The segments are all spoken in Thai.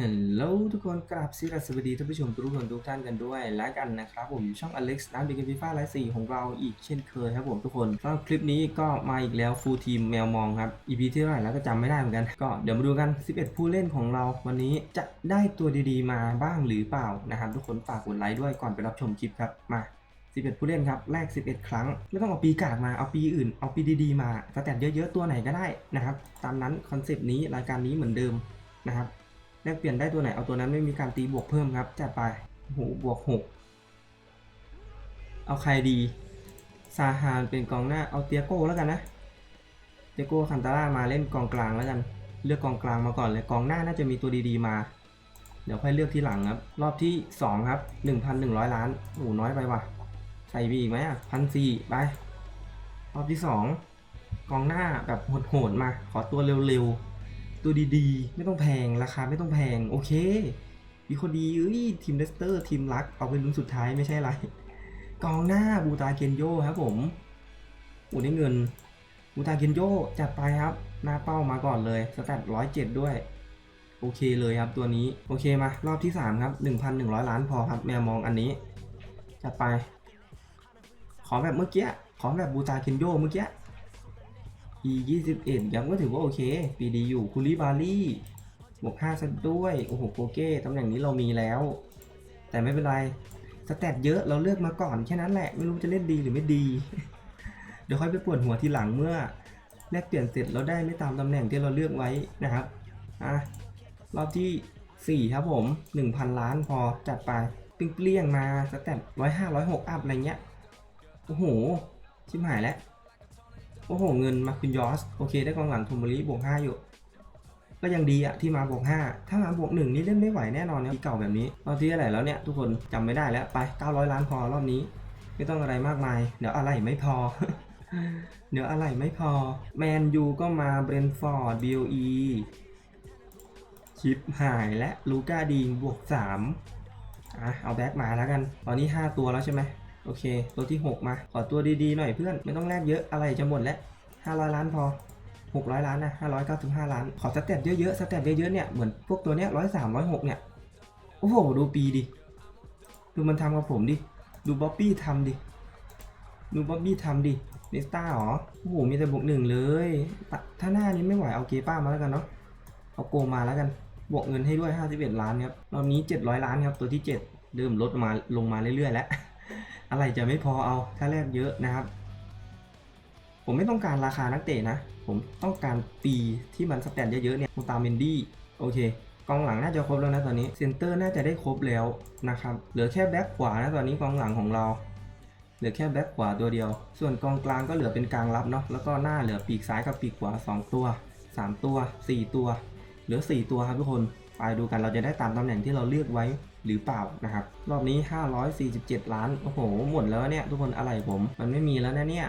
ฮัลโหลทุกคนกราบสวัสดีท่านผู้ชมทุกคนทุกท่านกันด้วยและกันนะครับผมอยู่ช่องอเล็กซ์น้ำดีกันฟีฟ่าไลฟ์สี่ของเราอีกเช่นเคยครับผมทุกคนสำหรับคลิปนี้ก็มาอีกแล้วฟูลทีมแมวมองครับ EP ที่เท่าไหร่แล้วก็จำไม่ได้เหมือนกัน ก็เดี๋ยวมาดูกัน 11 ผู้เล่นของเราวันนี้จะได้ตัวดีๆ มาบ้างหรือเปล่านะครับทุกคนฝากกดไลค์ด้วยก่อนไปรับชมคลิปครับมา11 ผู้เล่นครับ แรก 11 ครั้ง ไม่ต้องเอาปีกากมา เอาปีอื่น เอาปีดีๆมาสแตทเยอะๆ ตัวไหนก็ได้นะครับ ตามนั้นคอนเซปต์นี้รายการนี้เหมือนเดิมนะครับ แลกเปลี่ยนได้ตัวไหนเอาตัวนั้นไม่มีการตีบวกเพิ่มครับจัดไปโหบวกหกเอาใครดีซาฮานเป็นกองหน้าเอาเตียโก้แล้วกันนะเตียโก้คันตาร่ามาเล่นกองกลางแล้วกัน เลือกกองกลางมาก่อนเลยกองหน้าน่าจะมีตัวดีๆมา เดี๋ยวค่อยเลือกที่หลังครับ รอบที่สองครับ1,100 ล้านโอ้หน้อยไปว่ะใส่บีอีกไหมอะพันสี่ไปรอบที่สองกองหน้าแบบโหดๆมา ขอตัวเร็วๆ ตัวดีๆ ไม่ต้องแพงราคาไม่ต้องแพง โอเค มีคนดีเอ้ยทีมเลสเตอร์ ทีมรัก เอาไปลุ้นสุดท้ายไม่ใช่ไร กองหน้าบูตาเกนโยครับผมโอ้ได้เงินบูตาเกนโยจัดไปครับ หน้าเป้ามาก่อนเลยสแตทร้อยเจ็ดด้วย โอเคเลยครับตัวนี้ โอเคมารอบที่ 3 ครับ 1,100 ล้านพอครับ แมวมองอันนี้ จัดไป ขอแบบเมื่อกี้ ขอแบบบูตาเคนโยเมื่อกี้ e 21 ยังก็ถือว่าโอเคปีดีอยู่คูลิบาลี่บวก5ซะด้วย โอ้โหโปเก้ตำแหน่งนี้เรามีแล้ว แต่ไม่เป็นไร สแตทเยอะเราเลือกมาก่อนแค่นั้นแหละ ไม่รู้จะเล่นดีหรือไม่ดี เดี๋ยวค่อยไปปวดหัวทีหลังเมื่อแลกเปลี่ยนเสร็จเราได้ไม่ตามตำแหน่งที่เราเลือกไว้นะครับ อะ รอบที่ 4 ครับผม 1,000 ล้านพอจัดไปปิ้งเปลี่ยงมาสแตทร้อยห้าร้อยหกอัพอะไรเงี้ย โอ้โหชิบหายแล้ว โอ้โห เงินมาคุณยอส โอเค ได้กองหลังโทมบริบวก5อยู่ ก็ยังดีอะที่มาบวก5ถ้ามาบวก1นี่เล่นไม่ไหวแน่นอนนะปีเก่าแบบนี้รอบที่เท่าไรแล้วเนี่ย ทุกคนจำไม่ได้แล้วไป 900 ล้านพอรอบนี้ ไม่ต้องอะไรมากมาย เดี๋ยวอะไรไม่พอ เดี๋ยวอะไรไม่พอ แมนยูก็มาเบรนฟอร์ดบีโอีชิปหายและลูก้าดีนบวก3อะเอาแบ็กมาแล้วกัน ตอนนี้ 5 ตัวแล้วใช่ไหม โอเค ตัวที่ 6 มา ขอตัวดีๆหน่อยเพื่อน ไม่ต้องแลกเยอะ อะไรจะหมดแล้ว500 ล้านพอ 600 ล้านนะ595 ล้าน ขอสเต็ปเยอะๆ สเต็ปเยอะๆ เนี่ย เหมือนพวกตัวเนี้ย103 106เนี่ย โอ้โห ดูปีดิ ดูมันทำกับผมดิ ดูบ๊อบบี้ทำดิ ดูบ๊อบบี้ทำดิเนสตาหรอ โอ้โห มีแต่บวกหนึ่งเลย ถ้าหน้านี้ไม่ไหวเอาเกป้ามาแล้วกันเนาะ เอาโกมาแล้วกัน บวกเงินให้ด้วย 51 ล้านครับ รอบนี้ 700 ล้านครับ ตัวที่ 7 เริ่มลดมาลงมาเรื่อยๆ แล้ว อะไรจะไม่พอเอาถ้าแลกเยอะนะครับ ผมไม่ต้องการราคานักเตะนะ ผมต้องการปีที่มันสแตนเยอะๆเนี่ยมูตาเมนดี้โอเคกองหลังน่าจะครบแล้วนะตอนนี้เซนเตอร์น่าจะได้ครบแล้วนะครับเหลือแค่แบ็คขวานะตอนนี้กองหลังของเราเหลือแค่แบ็คขวาตัวเดียว ส่วนกองกลางก็เหลือเป็นกลางรับเนาะแล้วก็หน้าเหลือปีกซ้ายกับปีกขวา 2 ตัว 3 ตัว 4 ตัว เหลือ 4 ตัวครับทุกคน ไปดูกันเราจะได้ตามตำแหน่งที่เราเลือกไว้หรือเปล่านะครับ รอบนี้ 547 ล้าน โอ้โห หมดแล้วเนี่ยทุกคนอะไรผม มันไม่มีแล้วนะเนี่ย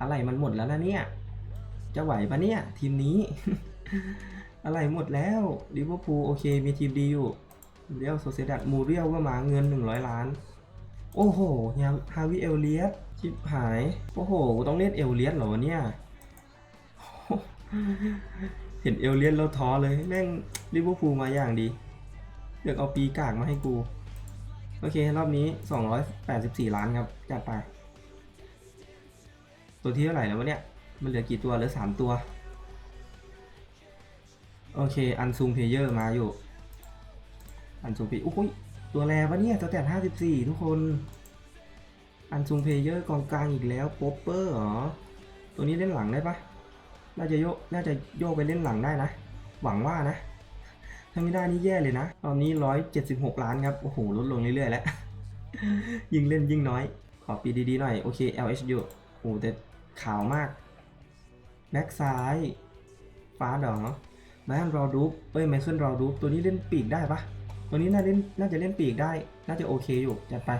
อะไรมันหมดแล้วนะเนี่ย จะไหวปะเนี่ย ทีมนี้ อะไรหมดแล้วลิเวอร์พูลโอเค มีทีมดีอยู่เรียลโซเซดัดมูเรียลก็มาเงิน 100 ล้าน โอ้โหยามฮาวิเอลเลียสชิบหาย โอ้โห ต้องเล่นเอลเลียสเหรอเนี่ย เห็นเอลเลียสแล้วท้อเลยแม่งลิเวอร์พูลมาอย่างดีเลือกเอาปีกากมาให้กู โอเค รอบนี้ 284 ล้านครับ จัดไป ตัวที่เท่าไหร่แล้ววะเนี่ย มันเหลือกี่ตัวเหลือ 3 ตัว โอเค อันซูมเพเยอร์มาอยู่ อันซูมเพโอ้ยตัวแรปะเนี่ยสแตท54 ทุกคน อันซูมเพเยอร์กองกลางอีกแล้ว โป๊ปเปอร์เหรอ ตัวนี้เล่นหลังได้ปะ น่าจะโยกน่าจะโยกไปเล่นหลังได้นะ หวังว่านะ ถ้าไม่ได้นี่แย่เลยนะ ตอนนี้ 176 ล้านครับ โอ้โห ลดลงเรื่อยๆแล้ว ยิ่งเล่นยิ่งน้อย ขอปีดีๆหน่อย โอเค LHU โอ้แต่ขาวมาก แบ็กซ้าย ฟ้าดอไมเคิลรอดูปเอ้ยไมเคิลรอดูปตัวนี้เล่นปีกได้ปะตัวนี้น่าเล่น น่าจะเล่นปีกได้ น่าจะโอเคอยู่ จัดไป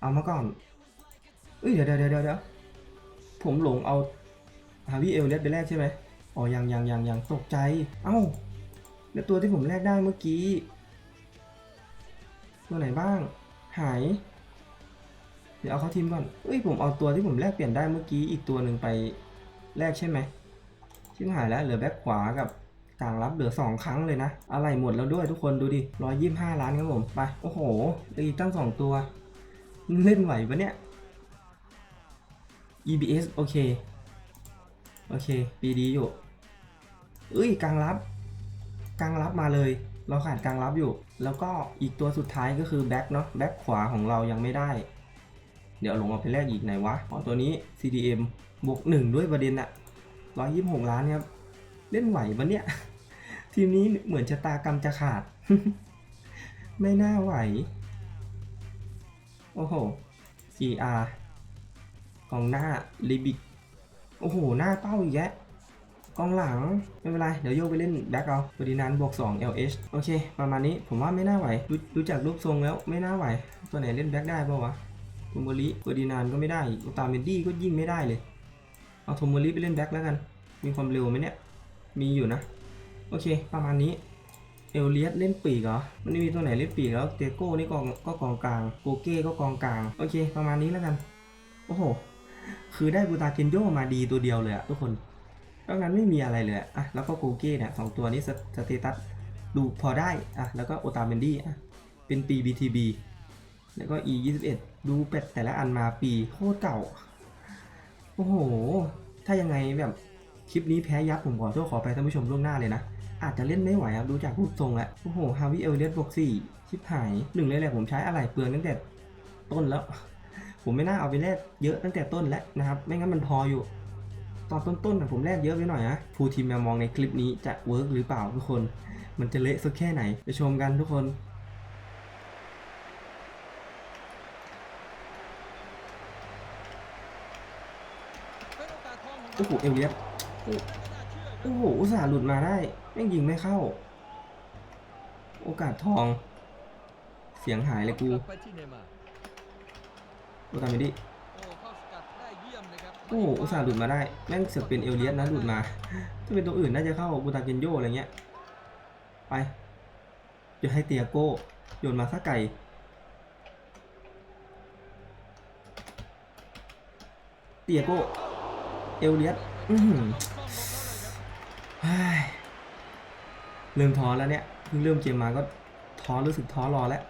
เอามาก่อนเอ้ยเดี๋ยวเดี๋ยวเดี๋ยวเดี๋ยวผมหลงเอา ฮาวิเอลเลสไปแรกใช่ไหมอ๋อยังยังยังยังตกใจ เอ้า แล้วตัวที่ผมแลกได้เมื่อกี้ ตัวไหนบ้าง หาย เดี๋ยวเอาเข้าทีมก่อนเอ้ยผมเอาตัวที่ผมแลกเปลี่ยนได้เมื่อกี้อีกตัวหนึ่งไปแลกใช่ไหมชิบหายแล้วเหลือแบ็คขวากับกลางรับเหลือ 2 ครั้งเลยนะ อะไรหมดแล้วด้วยทุกคนดูดิ125ล้านครับผมไป โอ้โหเหลืออีกตั้ง 2 ตัว เล่นไหวปะเนี่ย EBS โอเค โอเค ปีดีอยู่เอ้ยกลางรับกลางรับมาเลย เราขาดกลางรับอยู่ แล้วก็อีกตัวสุดท้ายก็คือแบ็คเนาะแบ็คขวาของเรายังไม่ได้ เดี๋ยวลงเอาไปแลกอีกไหนวะอ๋อตัวนี้ CDM บวกหนึ่งด้วยประเด็นอะร้อยยี่สิบหกล้านครับ เล่นไหวปะเนี่ย ทีมนี้เหมือนชะตากรรมจะขาด ไม่น่าไหว โอ้โห GR กองหน้าลิบิก โอ้โห หน้าเป้าอีกแยะกองหลัง ไม่เป็นไร เดี๋ยวโยกไปเล่นแบ็คเอาบดีนานบวก 2 LH โอเค ประมาณนี้ผมว่าไม่น่าไหวดูดูจากรูปทรงแล้วไม่น่าไหว ตัวไหนเล่นแบ็คได้ป่าวะโทโมริบดีนานก็ไม่ได้อุตาเมนดี้ก็ยิ่งไม่ได้เลย เอาโทโมริไปเล่นแบ็คแล้วกัน มีความเร็วไหมเนี่ย มีอยู่นะ โอเค ประมาณนี้ เอลเลียสเล่นปีกเหรอ มันไม่มีตัวไหนเล่นปีกแล้ว เตโก้นี่กองก็กองกลาง โกเก้ก็กองกลาง โอเค ประมาณนี้แล้วกัน โอ้โห คือได้บูตาเกนโยมาดีตัวเดียวเลยอะทุกคนนอกนั้นไม่มีอะไรเลยอะอะแล้วก็โกเก้เนี่ยสองตัวนี้สสเตตัสดูพอได้อะแล้วก็โอตาเมนดี้อะเป็นปี BTB แล้วก็ E 21 ดูเป็ดแต่ละอันมาปีโคตรเก่า โอ้โห ถ้ายังไงแบบคลิปนี้แพ้ยับผมขอโทษขอไปท่านผู้ชมล่วงหน้าเลยนะ อาจจะเล่นไม่ไหวครับดูจากรูปทรงแล้ว โอ้โห ฮาวิเอลเลียสบวกสี่ชิบหายหนึ่งเลยแหละผมใช้อะไรเปลืองตั้งแต่ต้นแล้ว ผมไม่น่าเอาไปแลกเยอะตั้งแต่ต้นแล้วนะครับ ไม่งั้นมันพออยู่ ตอนต้นๆนะผมแลกเยอะไปหน่อยนะฟูทีมแมวมองในคลิปนี้จะเวิร์กหรือเปล่าทุกคน มันจะเละสักแค่ไหนไปชมกันทุกคนโอ้โหเอลเลียสโอ้โหอุตส่าห์หลุดมาได้แม่งยิงไม่เข้า โอกาสทอง เสียงหายเลยกู ไปที่เนย์มาร์โอตามไปดิโอ้เข้าสกัดได้เยี่ยมนะครับโอ้โหอุตส่าห์หลุดมาได้แม่งเสือกเป็นเอลเลียสนะหลุดมาถ้าเป็นตัวอื่นน่าจะเข้าบูตาเกนโยอะไรเงี้ยไปจะให้เตียโก้โยนมาสักไก่เตียโก้เอลเลียสอือหือเฮ้ยเริ่มท้อแล้วเนี่ยเพิ่งเริ่มเกมมาก็ท้อรู้สึกท้อรอแล้ว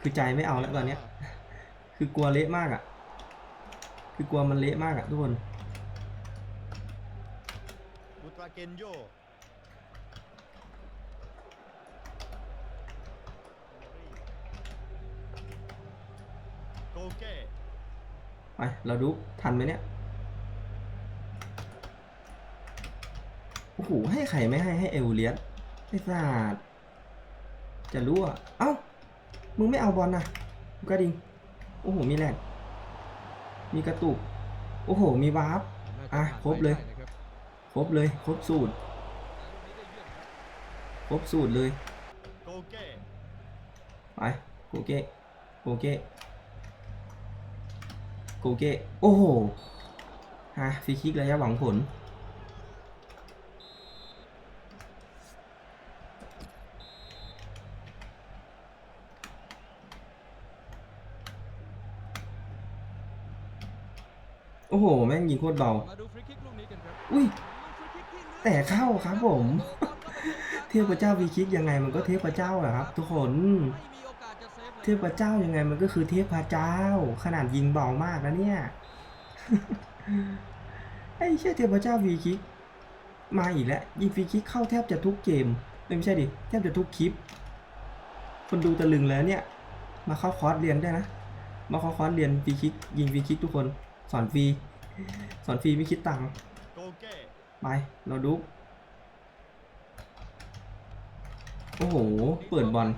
คือใจไม่เอาแล้วตอนเนี้ย คือกลัวเละมากอะ คือกลัวมันเละมากอะทุกคนบุตราเกนโยโกเก้ไปเราดูทันไหมเนี่ย โอ้โห ให้ใครไม่ให้ ให้เอลเลียสไอ้สัตว์จะรู้อะเอ้า มึงไม่เอาบอลนะกระดิงโอ้โห มีแรงมีกระตุก โอ้โห มีวาร์ปอะ ครบเลย ครบเลย ครบสูตร ครบสูตรเลย ไป โกเก้โกเก้โกเก้โอ้โหฮะฟรีคิกระยะหวังผล โอ้โห แม่งยิงโคตรเบามาดูฟรีคิกลูกนี้กันครับอุ้ยลูกฟรีคิกที่เหลือแต่เข้าครับผม เทพเจ้าฟรีคิกยังไงมันก็เทพเจ้าอะครับ ทุกคนไม่มีโอกาสจะเซฟเลยเทพเจ้ายังไงมันก็คือเทพเจ้า ขนาดยิงเบามากนะเนี่ยไอ้เชี่ยเทพเจ้าฟรีคิกมาอีกแล้วยิงฟรีคิกเข้าแทบจะทุกเกมเอ้ยไม่ใช่ดิแทบจะทุกคลิป คนดูตะลึงแล้วเนี่ย มาเข้าคอร์สเรียนได้วยนะ มาเข้าคอร์สเรียนฟรีคิกยิงฟรีคิกทุกคน สอนฟรีสอนฟรีไม่คิดตังค์ไปเราดูโอ้โห เปิดบอล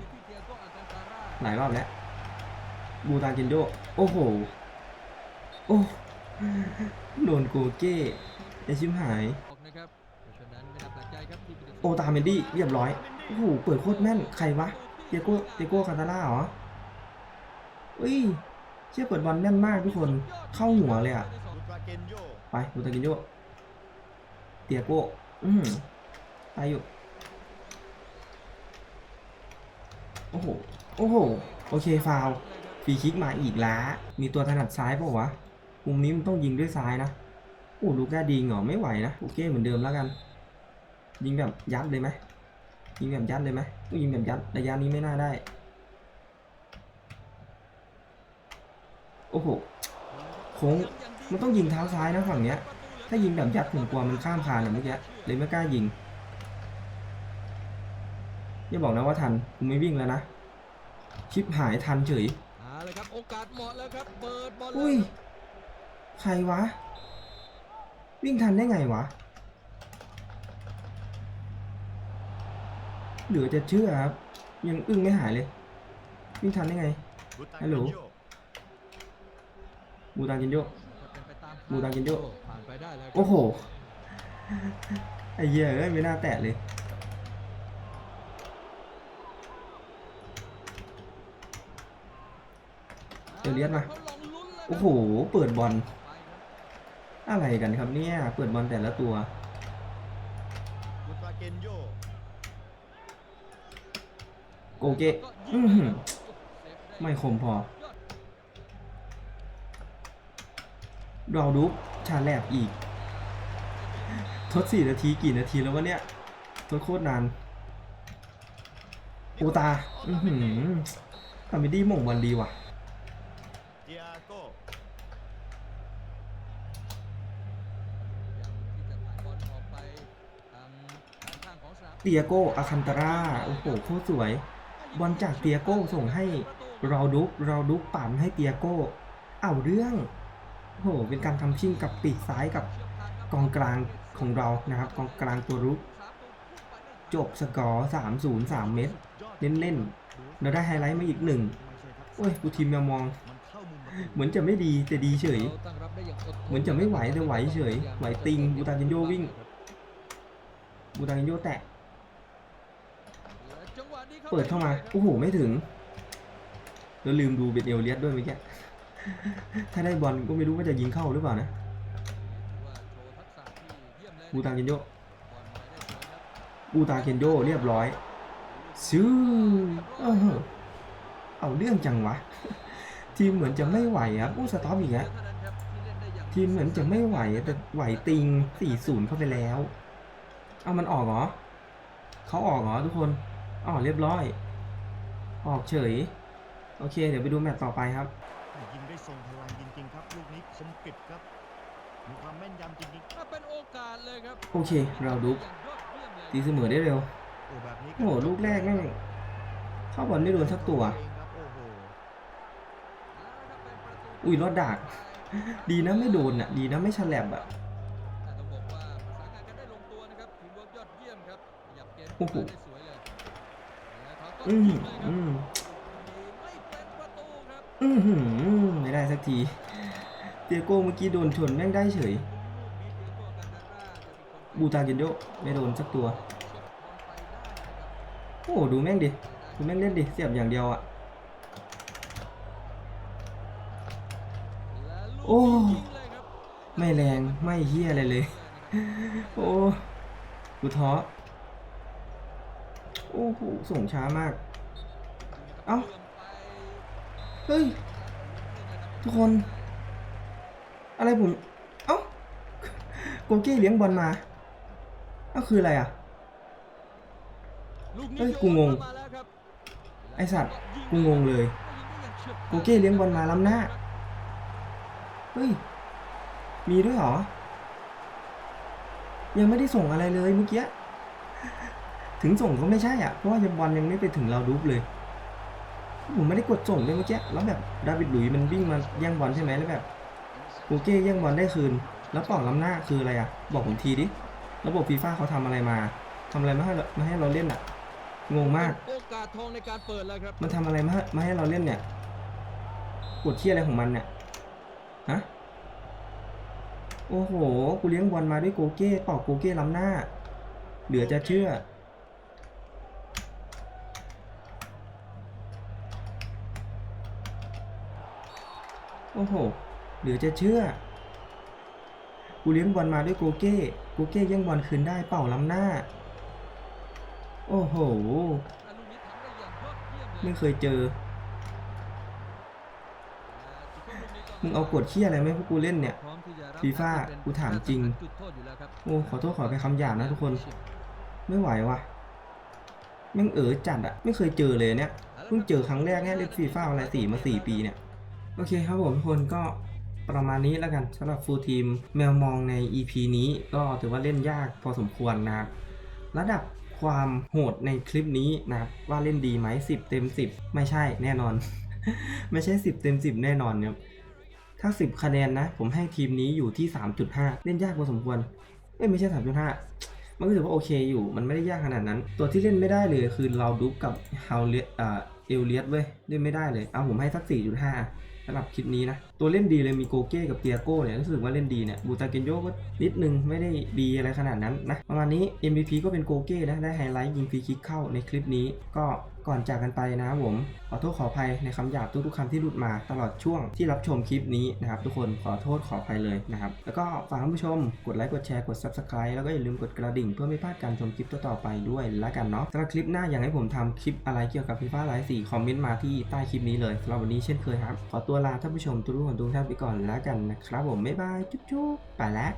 หลายรอบแล้วบูตากินโด โอ้โห โอ้โดนโกเก้ไอชิมหาย โอตาเมนดี้เรียบร้อย โอ้โห เปิดโคตรแม่น ใครวะเตโก้เตโก้คาตาล่าเหรออุ้ย เชี่ยเปิดบอลแม่นมากทุกคนเข้าหัวเลยอะไปบูตากินโดเตียโก้อืมไปอยู่ โอ้โห โอ้โห โอเคฟาวฟรีคิกมาอีกแล้วมีตัวถนัดซ้ายเปล่าวะมุมนี้มันต้องยิงด้วยซ้ายนะโอ้ลูก้าดีเหรอไม่ไหวนะโอเคเหมือนเดิมแล้วกัน ยิงแบบยัดเลยไหมยิงแบบยัดเลยไหมอุ๊ยยิงแบบยัดระยะนี้ไม่น่าได้ โอ้โหโค้งมันต้องยิงเท้าซ้ายนะฝั่งเนี้ย ถ้ายิงแบบยัดผมกลัวมันข้ามคานอะเมื่อกี้เลยไม่กล้ายิงอย่าบอกนะว่าทันกูไม่วิ่งแล้วนะชิปหายทันเฉยเอาเลยครับโอกาสเหมาะแล้วครับเปิดบอลอุ้ยแล้วใครวะ วิ่งทันได้ไงวะเหลือจะเชื่อครับยังอึ้งไม่หายเลย วิ่งทันได้ไงบุตราฮัเกลโหล นโยบูตากินโยเป็นไปตามบูดังกินโยผ่านไปได้แล้วครับโอ้โห ไอ้เหี้ยเอ้ยไม่น่าแตะเลยเอเลียสมาเขาลองลุ้นแล้วครับโอ้โห เปิดบอลไปครับอะไรกันครับเนี่ย เปิดบอลแต่ละตัวบุตราเกนโยโกเกะอื้อหือไม่คมพอ เราดูชาแลบอีก ทดสี่นาทีกี่นาทีแล้ววะเนี่ยทดโคตรนานโอตาอือหือคอมเมดี้หม่งบอลดีว่ะเตียโกยังที่จะถ่ายบอลออกไปทางด้านข้างขอาคันตาราโอ้โหโคตรสวย บอลจากเตียโก้ส่งให้เราดุกเราดุกปั่นให้เตียโก้เอาเรื่อง โอ้โหเป็นการทำชิ่งกับปีกซ้ายกับกองกลางของเรานะครับกองกลางตัวรุก จบสกอร์3 0 3 เมตรเล่นๆเราได้ไฮไลท์มาอีกหนึ่งโอ้ยกูทีมแมวมอง เหมือนจะไม่ดีแต่ดีเฉย เหมือนจะไม่ไหวแต่ไหวเฉย ไหวติงบูตาจินโยวิ่งบูตากินโยแตะเปิดเข้ามา โอ้โห ไม่ถึง แล้วลืมดูเบนเอลเลียสด้วยเมื่อกี้ ถ้าได้บอลก็ไม่รู้ว่าจะยิงเข้าหรือเปล่านะบูตาเคนโยบอลไปได้สวยครับบูตาเคนโยเรียบร้อยซื้อเอาเรื่องจังวะ ทีมเหมือนจะไม่ไหวครับอู้สต็อปอีกแล้วเท่านั้นครับที่เล่นได้อย่างทีมเหมือนจะไม่ไหวแต่ไหวติง 4-0 เข้าไปแล้ว เอามันออกเหรอเขาออกเหรอทุกคนอ๋อเรียบร้อย ออกเฉย โอเค เดี๋ยวไปดูแมตช์ต่อไปครับ ยิงได้ทรงพลังจริงๆครับ ลูกนี้คมกริบครับ มีความแม่นยำจริงถ้าเป็นโอกาสเลยครับโอเค เราดูอย่างยอดเยี่ยมเลยตีเสมอได้เร็วๆโอ้แบบนี้โอ้โหลูกแรกแม่งเข้าบอลไม่โดนสักตัวเองครับโอ้โหอุ้ยรอดดาก ดีนะไม่โดนอะ ดีนะไม่ฉลับอะแต่ต้องบอกว่าประสานงานกันได้ลงตัวนะครับทีมเวิร์กยอดเยี่ยมครับขยับเกมโอ้โหได้สวยเลยแล้วเขาก็อืยิมงเลยครับอืมไม่เป็นประตูครับอือหือไม่ได้สักที เตียโก้เมื่อกี้โดนชนแม่งได้เฉย บูตากินโยไม่โดนสักตัว โอ้ดูแม่งดิ ดูแม่งเล่นดิ เสียบอย่างเดียวอะ โอ้ ไม่แรงไม่เฮี้ยอะไรเลย โอ้กูท้อ โอ้โหส่งช้ามาก เอ้า เฮ้ย ทุกคน อะไรผม เอ้าโกเก้เลี้ยงบอลมาเอ้าคืออะไรอะเฮ้ยกูงง ไอ้สัตว์กูงงเลยโกเก้เลี้ยงบอลมาล้ำหน้า เฮ้ย มีด้วยเหรอ ยังไม่ได้ส่งอะไรเลยเมื่อกี้ ถึงส่งก็ไม่ใช่อะ เพราะว่ายังบอลยังไม่ไปถึงเราดูปเลย ผมไม่ได้กดส่งเลยเมื่อกี้ แล้วแบบดาวิดหลุยส์มันวิ่งมาแย่งบอลใช่ไหมแล้วแบบ โกเก้แย่งบอลได้คืน แล้วเป่าล้ำหน้าคืออะไรอะ บอกผมทีดิ ระบบฟีฟ่าเขาทำอะไรมาทำอะไรมาให้เรามาให้เราเล่นอะ งงมาก โอกาสทองในการเปิดแล้วครับ มันทำอะไรมาให้มาให้เราเล่นเนี่ยกดเที่ยอะไรของมันเนี่ย ฮะ โอ้โห กูเลี้ยงบอลมาด้วยโกเก้เป่าโกเก้ล้ำหน้า เหลือจะเชื่อโอ้โห เหลือจะเชื่อ กูเลี้ยงบอลมาด้วยโกเก้ โกเก้ย่งบอลคืนได้เป่าล้ำหน้า โอ้โห่ไม่เคยเจอ มึงเอากดเคี้ยอะไรไหมพวกกูเล่นเนี่ยฟีฟ่ากูถามจริง โอ้ ขอโทษขอไปคำหยาบนะทุกคน ไม่ไหวว่ะแม่งเออจัดอะไม่เคยเจอเลยเนี่ยเพิ่งเจอครั้งแรกเนี่ยเล่นฟีฟ่าอะไรสี่มาสี่ปีเนี่ย โอเคครับผมทุกคนก็ ประมาณนี้แล้วกันสำหรับฟูลทีมแมวมองใน EP นี้ก็ถือว่าเล่นยากพอสมควรนะครับระดับความโหดในคลิปนี้นะครับว่าเล่นดีไหม10 เต็ม 10 ไม่ใช่แน่นอน ไม่ใช่ 10 เต็ม 10 แน่นอนเนี่ยถ้า 10 คะแนนนะ ผมให้ทีมนี้อยู่ที่ 3.5 เล่นยากพอสมควรเอ้ยไม่ใช่ 3.5 มันก็ถือว่าโอเคอยู่ มันไม่ได้ยากขนาดนั้น ตัวที่เล่นไม่ได้เลยคือเราดุ๊กกับเฮาเลียเอลเลียสเว้ยเล่นไม่ได้เลย เอาผมให้สัก 4.5สำหรับคลิปนี้นะ ตัวเล่นดีเลยมีโกเก้กับเตียโก้เนี่ยรู้สึกว่าเล่นดีเนี่ยบูตาเกนโยก็นิดนึงไม่ได้ดีอะไรขนาดนั้นนะประมาณนี้ MVP ก็เป็นโกเก้นะได้ไฮไลท์ยิงฟรีคิกเข้าในคลิปนี้ ก็ก่อนจากกันไปนะครับผมขอโทษขออภัยในคำหยาบทุกๆคำที่หลุดมาตลอดช่วงที่รับชมคลิปนี้นะครับทุกคนขอโทษขออภัยเลยนะครับแล้วก็ฝากท่านผู้ชมกดไลค์กดแชร์กด Subscribe แล้วก็อย่าลืมกดกระดิ่งเพื่อไม่พลาดการชมคลิปต่อๆไปด้วยละกันเนาะสำหรับคลิปหน้าอยากให้ผมทำคลิปอะไรเกี่ยวกับฟีฟ่าไลฟ์สี่คอมเมนต์มาที่ใต้คลิปนี้เลยสำหรับวันนี้เช่นเคยครับขอตัวลาท่านผู้ชมทุกผมทุกท่านไปก่อนแล้วกันนะครับผมบ๊ายบายจุ๊บๆไปแล้ว